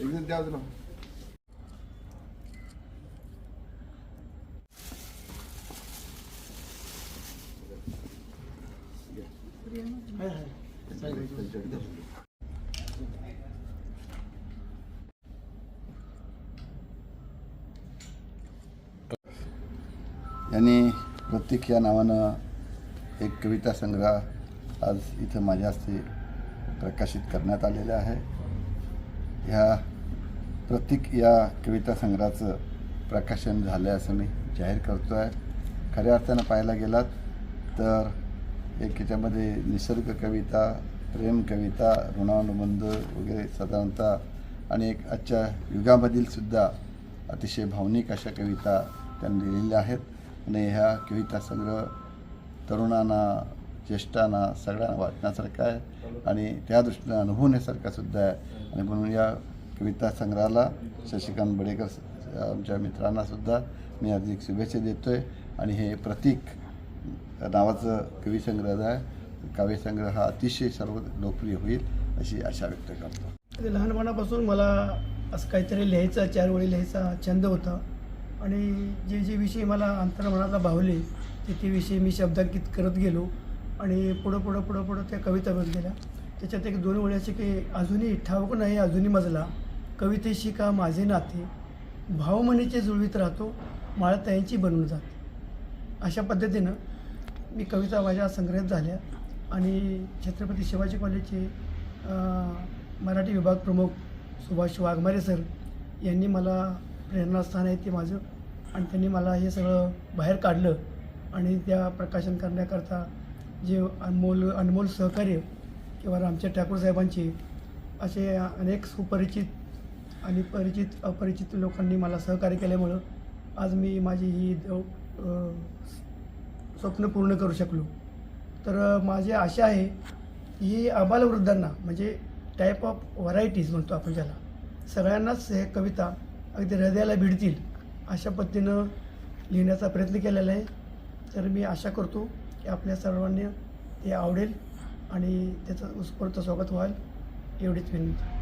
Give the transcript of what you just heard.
एकदम द्या ना. यांनी प्रतीक या नावानं एक कविता संग्रह आज इथं माझ्या हस्ते प्रकाशित करण्यात आलेला आहे. ह्या प्रतीक या कविता संग्रहाचं प्रकाशन झालं आहे असं मी जाहीर करतो आहे खऱ्या अर्थानं पाहायला गेलात तर एक याच्यामध्ये निसर्ग कविता प्रेम कविता ऋणानुबंध वगैरे साधारणतः आणि एक आजच्या युगामधील सुद्धा अतिशय भावनिक अशा कविता त्यांनी लिहिलेल्या आहेत. आणि ह्या कविता संग्रह तरुणांना ज्येष्ठांना सगळ्यांना वाचण्यासारखा आहे. आणि त्या दृष्टीनं अनुभवण्यासारखा सुद्धा आहे. आणि म्हणून या कविता संग्रहाला शशिकांत बडेकर आमच्या मित्रांना सुद्धा मी हार्दिक शुभेच्छा देतो आहे आणि हे प्रतीक नावाचं कविसंग्रह आहे. काव्यसंग्रह हा अतिशय सर्व लोकप्रिय होईल अशी आशा व्यक्त करतो. लहानपणापासून मला असं काहीतरी लिहायचा चार वेळी लिहायचा छंद होता. आणि जे जे विषय मला अंतर्मनाला भावले ते ते विषय मी शब्दांकित करत गेलो. आणि पुढं पुढं पुढं पुढं त्या कविता बनत गेल्या त्याच्यात एक दोन वेळी असे की अजूनही ठाऊक नाही अजूनही मजला. कवितेशी का माझे नाते भावमनीचे जुळवीत राहतो माळताईंची बनून जाते. अशा पद्धतीनं मी कविता माझ्या संग्रहित झाल्या आणि छत्रपती शिवाजी कॉलेजचे मराठी विभाग प्रमुख सुभाष वाघमारे सर यांनी मला प्रेरणास्थान आहे ते माझं आणि त्यांनी मला हे सगळं बाहेर काढलं आणि त्या प्रकाशन करण्याकरता जे अनमोल अनमोल सहकार्य किंवा रामच्या ठाकूर साहेबांचे असे अनेक सुपरिचित आणि परिचित अपरिचित लोकांनी मला सहकार्य केल्यामुळं आज मी माझी ही स्वप्न पूर्ण करू शकलो. तर माझी आशा आहे की आबालवृद्धांना म्हणजे टाईप ऑफ व्हरायटीज म्हणतो आपण ज्याला सगळ्यांनाच हे कविता अगदी हृदयाला भिडतील अशा पद्धतीनं लिहिण्याचा प्रयत्न केलेला आहे. तर मी आशा करतो की आपल्या सर्वांनी ते आवडेल आणि त्याचं उत्स्फूर्त स्वागत व्हाल. एवढीच विनंती.